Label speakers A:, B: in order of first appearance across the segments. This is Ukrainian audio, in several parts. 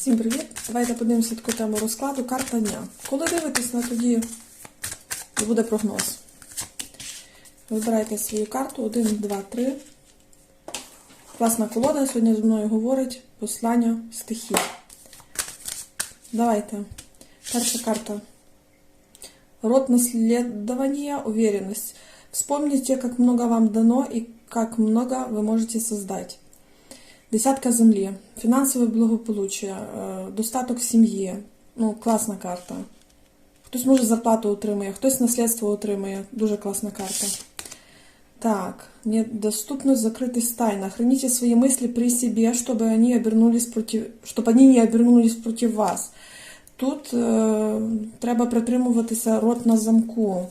A: Всім привіт! Давайте подивимося таку тему розкладу. Карта дня. Коли дивитесь на тоді буде прогноз. Вибирайте свою карту 1, 2, 3. Класна колода сьогодні зі мною говорить послання стихій. Давайте. Перша карта. Род наследования, уверенность. Вспомните, как много вам дано и как много вы можете создать. Десятка землі, фінансове благополуччя, е, достаток в сім'ї. Ну, класна карта. Хтось може зарплату отримує, хтось наслідство отримує. Дуже класна карта. Так, недоступность закрытость тайна. Храните свои мысли при себе, чтобы они обернулись против, чтобы они не обернулись против вас. Тут е, треба притримуватися рот на замку.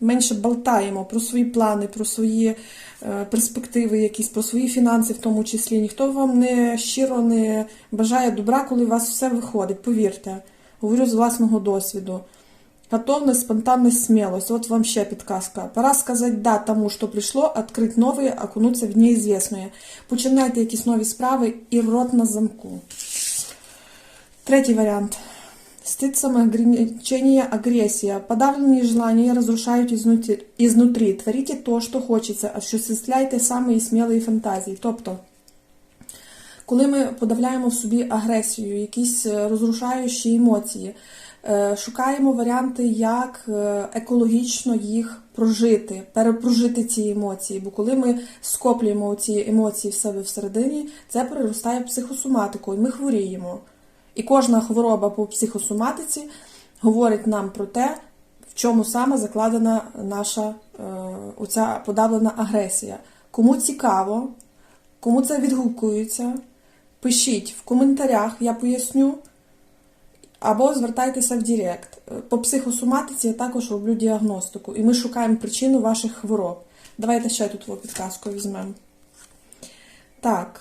A: Менше болтаємо про свої плани, про свої е, перспективи, якісь, про свої фінанси в тому числі. Ніхто вам не щиро не бажає добра, коли у вас все виходить. Повірте, говорю з власного досвіду. Готовность, спонтанность, смелость. Вот вам ще підказка. Пора сказать да тому, що прийшло, відкрити нове, окунуться в неізвісне. Починайте якісь нові справи і рот на замку. Третий вариант. Стыд, самоограничение, агрессия. Подавленные желания разрушают изнутри, изнутри. Творите то, що хочеться, осуществляйте самі смілі фантазії. Тобто, коли ми подавляємо в собі агресію, якісь е, розрушаючі емоції, е, шукаємо варіанти, як е, екологічно їх прожити, перепрожити ці емоції. Бо коли ми скоплюємо ці емоції в себе всередині, це переростає в психосоматику, і ми хворіємо. І кожна хвороба по психосоматиці говорить нам про те, в чому саме закладена наша е, оця подавлена агресія. Кому цікаво, кому це відгукується, пишіть в коментарях, я поясню. Або звертайтеся в Директ. По психосоматиці я також роблю діагностику, і ми шукаємо причину ваших хвороб. Давайте ще тут підказку візьмемо. Так,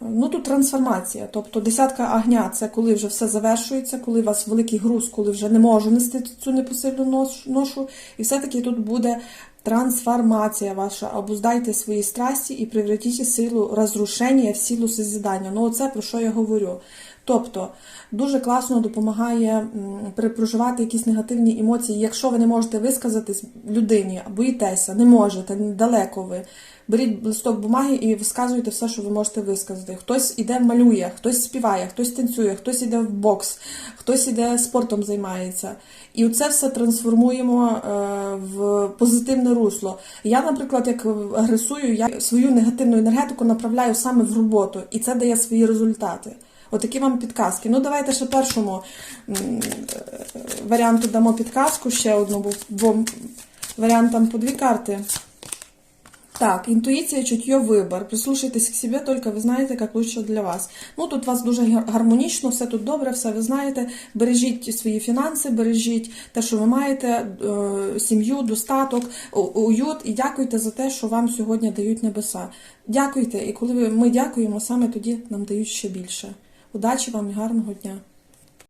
A: ну тут трансформація. Тобто десятка огня це коли вже все завершується, коли у вас великий груз, коли вже не можу нести цю непосильну ношу. І все-таки тут буде трансформація ваша. Обуздайте свої страсті і привертіть силу розрушення в силу созидання. Ну, оце про що я говорю. Тобто дуже класно допомагає перепроживати якісь негативні емоції. Якщо ви не можете висказатись людині, боїтеся, не можете, далеко ви. Беріть листок бумаги і висказуйте все, що ви можете висказати. Хтось іде малює, хтось співає, хтось танцює, хтось іде в бокс, хтось іде спортом займається. І це все трансформуємо е, в позитивне русло. Я, наприклад, як агресую, я свою негативну енергетику направляю саме в роботу, і це дає свої результати. Отакі вам підказки. Ну, давайте ще першому е, варіанту дамо підказку, ще одну, бо варіантам по дві карти. Так, інтуїція, чутье, вибір. Прислушайтесь к себе, тільки ви знаєте, як лучше для вас. Ну, тут у вас дуже гармонічно, все тут добре, все ви знаєте. Бережіть свої фінанси, бережіть те, що ви маєте, е, сім'ю, достаток, уют, і дякуйте за те, що вам сьогодні дають небеса. Дякуйте, і коли ми дякуємо, саме тоді нам дають ще більше. Удачі вам і гарного дня!